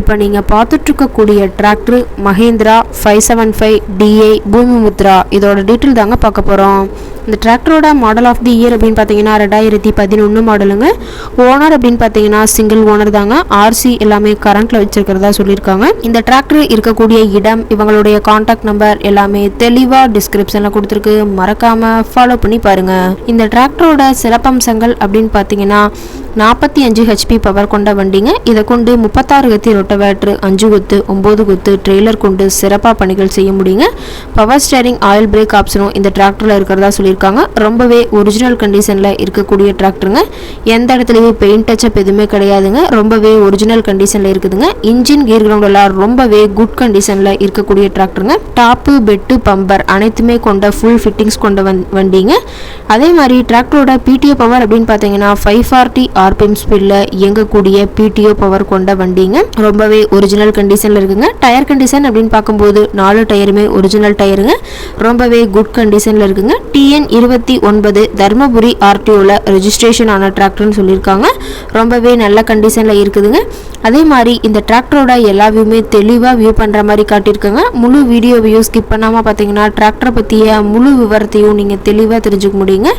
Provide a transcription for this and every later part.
இப்போ நீங்கள் பார்த்துட்ருக்கக்கூடிய tractor Mahindra five seven five D A Bhoomiputra. இதோட டீட்டெயில் தாங்க பார்க்க போகிறோம் இந்த டிராக்டரோட மாடல் ஆஃப் தி இயர் அப்படின்னு பார்த்தீங்கன்னா ரெண்டாயிரத்தி பதினொன்று மாடலுங்க ஓனர் அப்படின்னு பார்த்தீங்கன்னா சிங்கிள் ஓனர் தாங்க. ஆர்சி எல்லாமே கரண்ட்டில் வச்சுருக்கிறதா சொல்லியிருக்காங்க. இந்த டிராக்டர் இருக்கக்கூடிய இடம் இவங்களுடைய காண்டாக்ட் நம்பர் எல்லாமே தெளிவாக டிஸ்கிரிப்ஷனில் கொடுத்துருக்கு. மறக்காமல் ஃபாலோ பண்ணி பாருங்கள் இந்த டிராக்டரோட சிறப்பம்சங்கள் அப்படின்னு பார்த்தீங்கன்னா நாற்பத்தி அஞ்சு ஹெச்பி பவர் கொண்ட வண்டிங்க. இதை கொண்டு முப்பத்தாறு கத்தி ரொட்டவேட்ரு அஞ்சு குத்து ஒம்பது குத்து ட்ரெய்லர் கொண்டு சிறப்பாக பணிகள் செய்ய முடியுங்க. பவர் ஸ்டேரிங் ஆயில் பிரேக் ஆப்ஷனும் இந்த டிராக்டரில் இருக்கிறதா சொல்லியிருக்காங்க. ரொம்பவே ஒரிஜினல் கண்டிஷனில் இருக்கக்கூடிய டிராக்டருங்க எந்த இடத்துலையும் பெயிண்ட் டச்சப் எதுவுமே கிடையாதுங்க. ரொம்பவே ஒரிஜினல் கண்டிஷனில் இருக்குதுங்க. இன்ஜின் கியர் கிரவுண்டெல்லாம் ரொம்பவே குட் கண்டிஷனில் இருக்கக்கூடிய டிராக்டருங்க டாப்பு பெட்டு பம்பர் அனைத்துமே கொண்ட ஃபுல் ஃபிட்டிங்ஸ் கொண்ட வந் வண்டிங்க. அதே மாதிரி டிராக்டரோட பிடிஓ பவர் அப்படின்னு பார்த்தீங்கன்னா ஃபைவ் ஃபார்ட்டி ஆர்பிஎம் ஸ்பீடில் இயங்கக்கூடிய பிடிஓ பவர் கொண்ட வண்டிங்க. ரொம்பவே ஒரிஜினல் கண்டிஷனில் இருக்குங்க. டயர் கண்டிஷன் அப்படின்னு பார்க்கும்போது நாலு டயருமே ஒரிஜினல் டயருங்க. ரொம்பவே குட் கண்டிஷனில் இருக்குங்க. டிஎன் இருபத்தி ஒன்பது தருமபுரி ஆர்டிஓவில் ரெஜிஸ்ட்ரேஷன் ஆன டிராக்டர்னு சொல்லியிருக்காங்க. ரொம்பவே நல்ல கண்டிஷனில் இருக்குதுங்க. அதே மாதிரி இந்த டிராக்டரோட எல்லா வியூமே தெளிவாக வியூ பண்ணுற மாதிரி காட்டியிருக்காங்க. முழு வீடியோவையும் ஸ்கிப் பண்ணாமல் பார்த்தீங்கன்னா டிராக்டரை பற்றிய முழு விவரத்தையும் நீங்கள் தெளிவாக தெரிஞ்சுக்க முடியுங்க.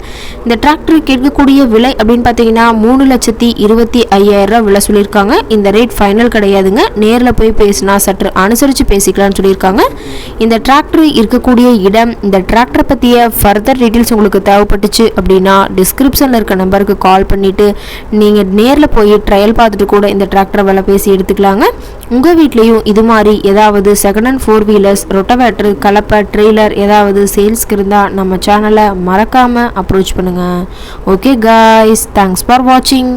இந்த டிராக்டர் கேட்கக்கூடிய விலை அப்படின்னு பார்த்தீங்கன்னா மூணு லட்சத்தி இருபத்தி ஐயாயிரம் விலை சொல்லியிருக்காங்க. இந்த ரேட் ஃபைனல் கிடையாதுங்க. நேரில் போய் பேசினா சற்று அனுசரித்து பேசிக்கலாம்னு சொல்லியிருக்காங்க. இந்த டிராக்டர் இருக்கக்கூடிய இடம் இந்த டிராக்டரை பற்றிய ஃபர்தர் டீட்டெயில்ஸ் உங்களுக்கு தேவைப்பட்டுச்சு அப்படின்னா டிஸ்கிரிப்ஷனில் இருக்க நம்பருக்கு கால் பண்ணிவிட்டு நீங்கள் நீங்கள் நேரில் போய் ட்ரையல் பார்த்துட்டு கூட இந்த டிராக்டரை விலை பேசி எடுத்துக்கலாங்க. உங்கள் வீட்லேயும் இது மாதிரி ஏதாவது second hand four wheelers rotavator கலப்பை ட்ரெய்லர் ஏதாவது சேல்ஸ்க்கு இருந்தால் நம்ம சேனலை மறக்காமல் அப்ரோச் பண்ணுங்கள் ஓகே காய்ஸ் தேங்க்ஸ் ஃபார் வாட்சிங்